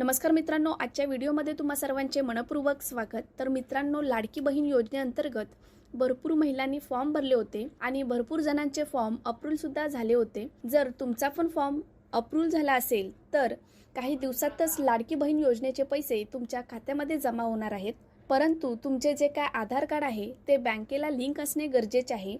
नमस्कार मित्रांनो आजच्या व्हिडिओमध्ये तुम्हा सर्वांचे मनपूर्वक स्वागत. तर मित्रांनो लाडकी बहीण योजनेअंतर्गत भरपूर महिलांनी फॉर्म भरले होते आणि भरपूर जणांचे फॉर्म अप्रूव्ह सुद्धा झाले होते. जर तुमचा पण फॉर्म अप्रूव्ह झाला असेल तर काही दिवसातच लाडकी बहीण योजनेचे पैसे तुमच्या खात्यामध्ये जमा होणार आहेत. परंतु तुमचे जे काय आधार कार्ड आहे ते बँकेला लिंक असणे गरजेचे आहे.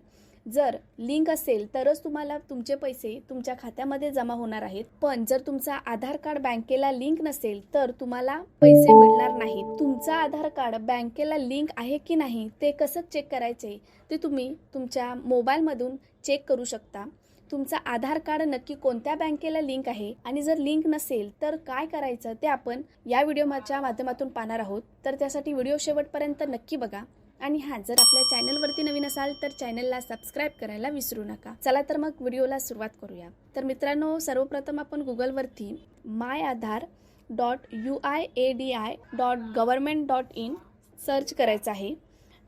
जर लिंक असेल तरच तुम्हाला तुमचे पैसे तुमच्या खात्यामध्ये जमा होणार आहेत. पण जर तुमचा आधार कार्ड बँकेला लिंक नसेल तर तुम्हाला पैसे मिळणार नाहीत. तुमचा आधार कार्ड बँकेला लिंक आहे की नाही ते कसं चेक करायचे ते तुम्ही तुमच्या मोबाईलमधून चेक करू शकता. तुमचा आधार कार्ड नक्की कोणत्या बँकेला लिंक आहे आणि जर लिंक नसेल तर काय करायचं ते आपण या व्हिडिओच्या माध्यमातून पाहणार आहोत. तर त्यासाठी व्हिडिओ शेवटपर्यंत नक्की बघा. आणि हां जर आपल्या चॅनलवरती नवीन असाल तर चॅनलला सबस्क्राईब करायला विसरू नका. चला तर मग व्हिडिओला सुरुवात करूया. तर मित्रांनो सर्वप्रथम आपण गुगलवरती my Aadhaar dot U I A D I dot government dot in search करायचं आहे.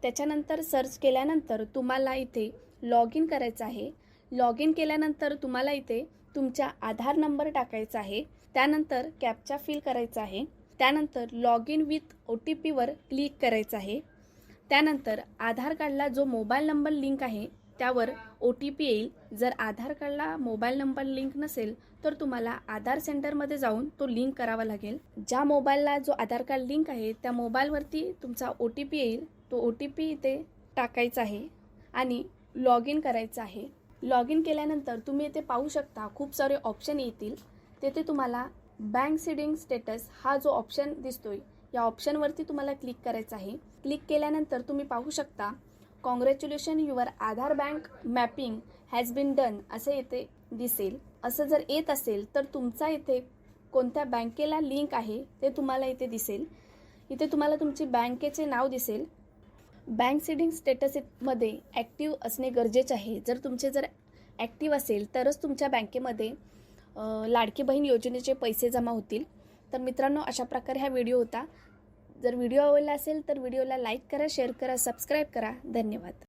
त्याच्यानंतर सर्च केल्यानंतर तुम्हाला इथे लॉग इन करायचं आहे. लॉग इन केल्यानंतर तुम्हाला इथे तुमचा आधार नंबर टाकायचा आहे. त्यानंतर कॅपचा फिल करायचा आहे. त्यानंतर log in with O T पीवर क्लिक करायचं आहे. त्यानंतर आधार कार्डला जो मोबाईल नंबर लिंक आहे त्यावर ओ टी पी येईल. जर आधार कार्डला मोबाईल नंबर लिंक नसेल तर तुम्हाला आधार सेंटरमध्ये जाऊन तो लिंक करावा लागेल. ज्या मोबाईलला जो आधार कार्ड लिंक आहे त्या मोबाईलवरती तुमचा ओ टी पी येईल. तो ओ टी पी इथे टाकायचा आहे आणि लॉग इन करायचं आहे. लॉग इन केल्यानंतर तुम्ही इथे पाहू शकता खूप सारे ऑप्शन येतील. तेथे तुम्हाला बँक सीडिंग स्टेटस हा जो ऑप्शन दिसतोय या ऑप्शनवरती तुम्हाला क्लिक करायचं आहे. क्लिक केल्यानंतर तुम्ही पाहू शकता congratulation your Aadhaar bank mapping has been done असं येथे दिसेल. असं जर येत असेल तर तुमचा इथे कोणत्या बँकेला लिंक आहे ते तुम्हाला इथे दिसेल. इथे तुम्हाला तुमची बँकेचे नाव दिसेल. बँक सिडिंग स्टेटसमध्ये ॲक्टिव्ह असणे गरजेचे आहे. जर तुमचे जर ॲक्टिव्ह असेल तरच तुमच्या बँकेमध्ये लाडकी बहीण योजनेचे पैसे जमा होतील. तर मित्रांनो अशा प्रकारे हा व्हिडिओ होता. जर व्हिडिओ आवडला असेल तर व्हिडिओला लाईक करा शेअर करा सबस्क्राईब करा. धन्यवाद.